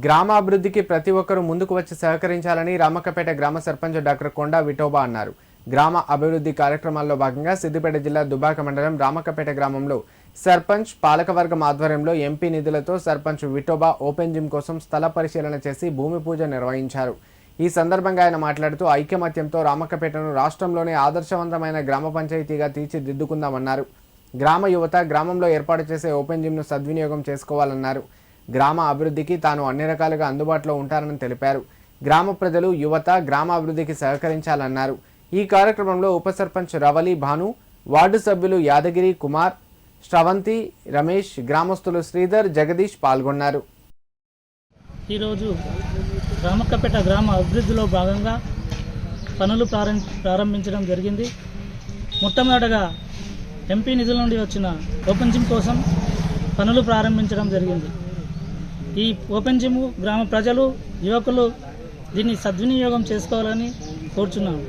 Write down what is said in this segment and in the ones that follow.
గ్రామాభివృద్ధికి ప్రతి ఒక్కరూ ముందుకు వచ్చి సహకరించాలని రామక్కపేట గ్రామ సర్పంచ్ డాక్టర్ కొండా విఠోబా అన్నారు. గ్రామ అభివృద్ధి కార్యక్రమాల్లో భాగంగా సిద్దిపేట జిల్లా దుబాక మండలం రామక్కపేట గ్రామంలో సర్పంచ్ పాలకవర్గం ఆధ్వర్యంలో ఎంపీ నిధులతో సర్పంచ్ విఠోబా ఓపెన్ జిమ్ కోసం స్థల పరిశీలన చేసి భూమి పూజ నిర్వహించారు. ఈ సందర్భంగా ఆయన మాట్లాడుతూ ఐక్యమత్యంతో రామక్కపేటను రాష్ట్రంలోనే ఆదర్శవంతమైన గ్రామ పంచాయతీగా తీర్చిదిద్దుకుందామన్నారు. గ్రామ యువత గ్రామంలో ఏర్పాటు చేసే ఓపెన్ జిమ్ను సద్వినియోగం చేసుకోవాలన్నారు. గ్రామ అభివృద్ధికి తాను అన్ని రకాలుగా అందుబాటులో ఉంటానని తెలిపారు. గ్రామ ప్రజలు యువత గ్రామ అభివృద్ధికి సహకరించాలన్నారు. ఈ కార్యక్రమంలో ఉప సర్పంచ్ రవలి భాను వార్డు సభ్యులు యాదగిరి కుమార్ శ్రవంతి రమేష్ గ్రామస్తులు శ్రీధర్ జగదీష్ పాల్గొన్నారు. ఈరోజు రామక్కపేట గ్రామ అభివృద్ధిలో భాగంగా పనులు ప్రారంభించడం జరిగింది. మొట్టమొదటగా ఎంపీ నిధుల నుండి వచ్చిన ఓపెన్ జిమ్ కోసం పనులు ప్రారంభించడం జరిగింది. ఈ ఓపెన్ జిమ్ గ్రామ ప్రజలు యువకులు దీన్ని సద్వినియోగం చేసుకోవాలని కోరుచున్నాము.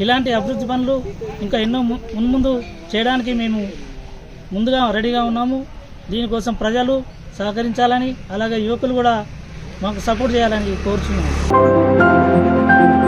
ఇలాంటి అభివృద్ధి పనులు ఇంకా ఎన్నో ము- మున్ముందు చేయడానికి మేము ముందుగా రెడీగా ఉన్నాము. దీనికోసం ప్రజలు సహకరించాలని అలాగే యువకులు కూడా మాకు సపోర్ట్ చేయాలని కోరుచున్నాము.